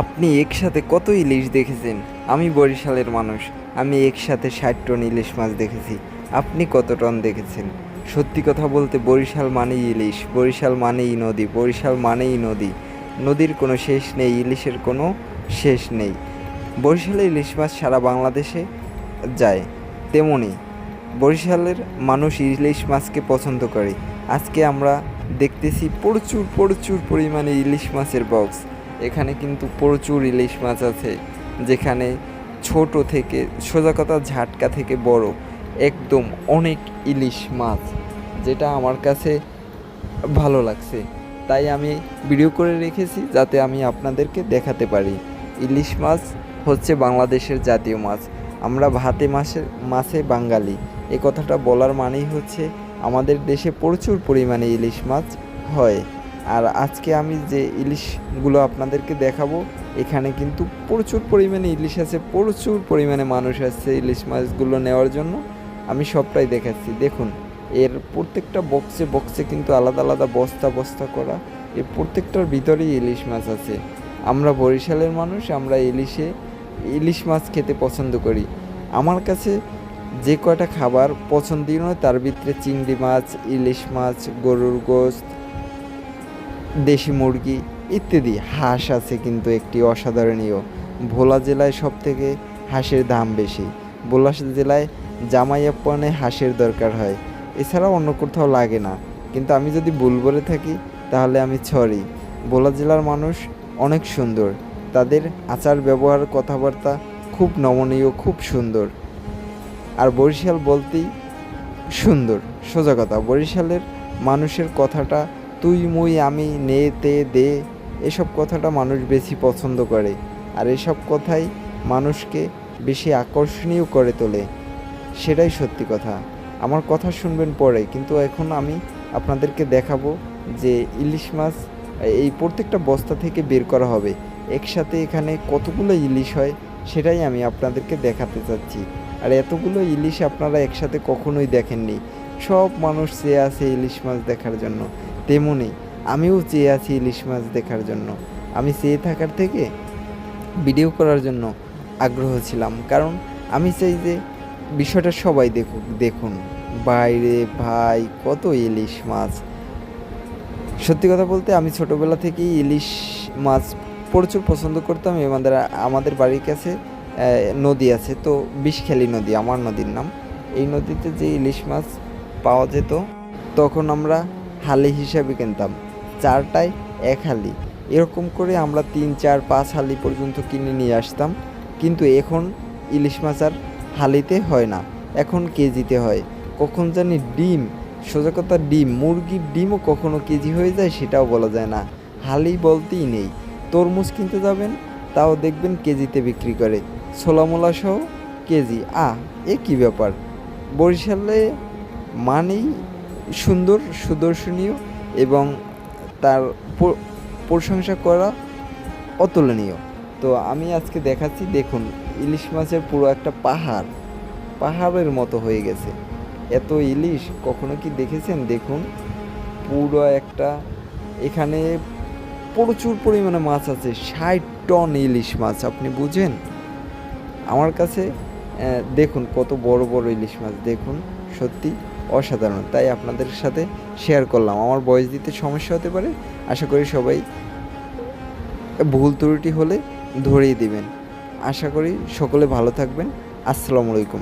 আপনি একসাথে কত ইলিশ দেখেছেন? আমি বরিশালের মানুষ, আমি একসাথে ষাট টন ইলিশ মাছ দেখেছি। আপনি কত টন দেখেছেন? সত্যি কথা বলতে বরিশাল মানেই ইলিশ, বরিশাল মানেই নদী, বরিশাল মানেই নদী। নদীর কোনো শেষ নেই, ইলিশের কোনো শেষ নেই। বরিশালে ইলিশ মাছ সারা বাংলাদেশে যায়, তেমনি বরিশালের মানুষ ইলিশ মাছকে পছন্দ করে। আজকে আমরা দেখতেছি প্রচুর প্রচুর পরিমাণে ইলিশ মাছের বক্স এখানে কিন্তু প্রচুর ইলিশ মাছ আছে, যেখানে ছোট থেকে, সোজা কথা ঝাটকা থেকে বড় একদম অনেক ইলিশ মাছ, যেটা আমার কাছে ভালো লাগছে। তাই আমি ভিডিও করে রেখেছি যাতে আমি আপনাদেরকে দেখাতে পারি। ইলিশ মাছ হচ্ছে বাংলাদেশের জাতীয় মাছ, আমরা ভাতে মাছের মাছে বাঙালি। এ কথাটা বলার মানেই হচ্ছে আমাদের দেশে প্রচুর পরিমাণে ইলিশ মাছ হয়। আর আজকে আমি যে ইলিশগুলো আপনাদেরকে দেখাবো, এখানে কিন্তু প্রচুর পরিমাণে ইলিশ আছে, প্রচুর পরিমাণে মানুষ আসছে ইলিশ মাছগুলো নেওয়ার জন্য। আমি সবটাই দেখাচ্ছি। দেখুন, এর প্রত্যেকটা বক্সে বক্সে কিন্তু আলাদা আলাদা বস্তা বস্তা করা এর প্রত্যেকটার ভিতরেই ইলিশ মাছ আছে। আমরা বরিশালের মানুষ, আমরা ইলিশে ইলিশ মাছ খেতে পছন্দ করি। আমার কাছে যে কয়টা খাবার পছন্দীয় নয়, তার ভিতরে চিংড়ি মাছ, ইলিশ মাছ, গরুর গোস্ত দেশি মুরগি ইত্যাদি। হাঁস আছে কিন্তু একটি অসাধারণীয়। ভোলা জেলায় সব থেকে হাঁসের দাম বেশি। ভোলা জেলায় জামাইয়াপ্পানে হাঁসের দরকার হয়। এছাড়া অন্য কোথাও লাগে না। কিন্তু আমি যদি ভুল বলে থাকি, তাহলে আমি ছড়ি ভোলা জেলার মানুষ অনেক সুন্দর। তাদের আচার ব্যবহার, কথাবার্তা খুব নমনীয়, খুব সুন্দর। আর বরিশাল বলতেই সুন্দর। সোজা কথা, বরিশালের মানুষের কথাটা তুই মুই আমি নে তে দে, এসব কথাটা মানুষ বেশি পছন্দ করে। আর এসব কথাই মানুষকে বেশি আকর্ষণীয় করে তোলে। সেটাই সত্যি কথা। আমার কথা শুনবেন পরে, কিন্তু এখন আমি আপনাদেরকে দেখাবো যে ইলিশ মাছ, এই প্রত্যেকটা বস্তা থেকে বের করা হবে। একসাথে এখানে কতগুলো ইলিশ হয়, সেটাই আমি আপনাদেরকে দেখাতে চাচ্ছি। আর এতগুলো ইলিশ আপনারা একসাথে কখনোই দেখেননি। সব মানুষ চেয়ে আছে ইলিশ মাছ দেখার জন্য। তেমনি আমিও চেয়ে আছি ইলিশ মাছ দেখার জন্য। আমি চেয়ে থাকার থেকে ভিডিও করার জন্য আগ্রহ ছিলাম। কারণ আমি চাই যে বিষয়টা সবাই দেখুক, দেখুন। বাইরে ভাই, কত ইলিশ মাছ। সত্যি কথা বলতে আমি ছোটোবেলা থেকেই ইলিশ মাছ প্রচুর পছন্দ করতাম। আমাদের আমাদের বাড়ির কাছে নদী আছে। তো বিষখালী নদী, আমার নদীর নাম। এই নদীতে যে ইলিশ মাছ পাওয়া যেত, তখন আমরা হালি হিসাবে কিনতাম। চারটায় এক হালি। এরকম করে আমরা তিন, চার, পাঁচ হালি পর্যন্ত কিনে নিয়ে আসতাম। কিন্তু এখন ইলিশ মাছ আর হালিতে হয় না। এখন কেজিতে হয়। কখন জানি ডিম, সোজা ডিম, মুরগির ডিমও কখনো কেজি হয়ে যায় সেটাও বলা যায় না। হালি বলতেই নেই। তরমুজ কিনতে যাবেন, তাও দেখবেন কেজিতে বিক্রি করে। ছোলামোলা সহ কেজি। আ এ কী ব্যাপার? বরিশালে মানেই সুন্দর, সুদর্শনীয় এবং তার প্রশংসা করা অতুলনীয়। তো আমি আজকে দেখাচ্ছি, দেখুন, ইলিশ মাছের পুরো একটা পাহাড়, পাহাড়ের মতো হয়ে গেছে। এত ইলিশ, কখনো কি দেখেছেন? দেখুন, পুরো একটা, এখানে প্রচুর পরিমাণে মাছ আছে, ষাট টন ইলিশ মাছ, আপনি বুঝেন? আমার কাছে দেখুন, কত বড় বড় ইলিশ মাছ, দেখুন, সত্যি। অসাধারণ, তাই আপনাদের সাথে শেয়ার করলাম। আমার বয়স দিতে সমস্যা হতে পারে, আশা করি সবাই ভুল ত্রুটি হলে ধরিয়ে দিবেন। আশা করি সকলে ভালো থাকবেন। আসসালামু আলাইকুম।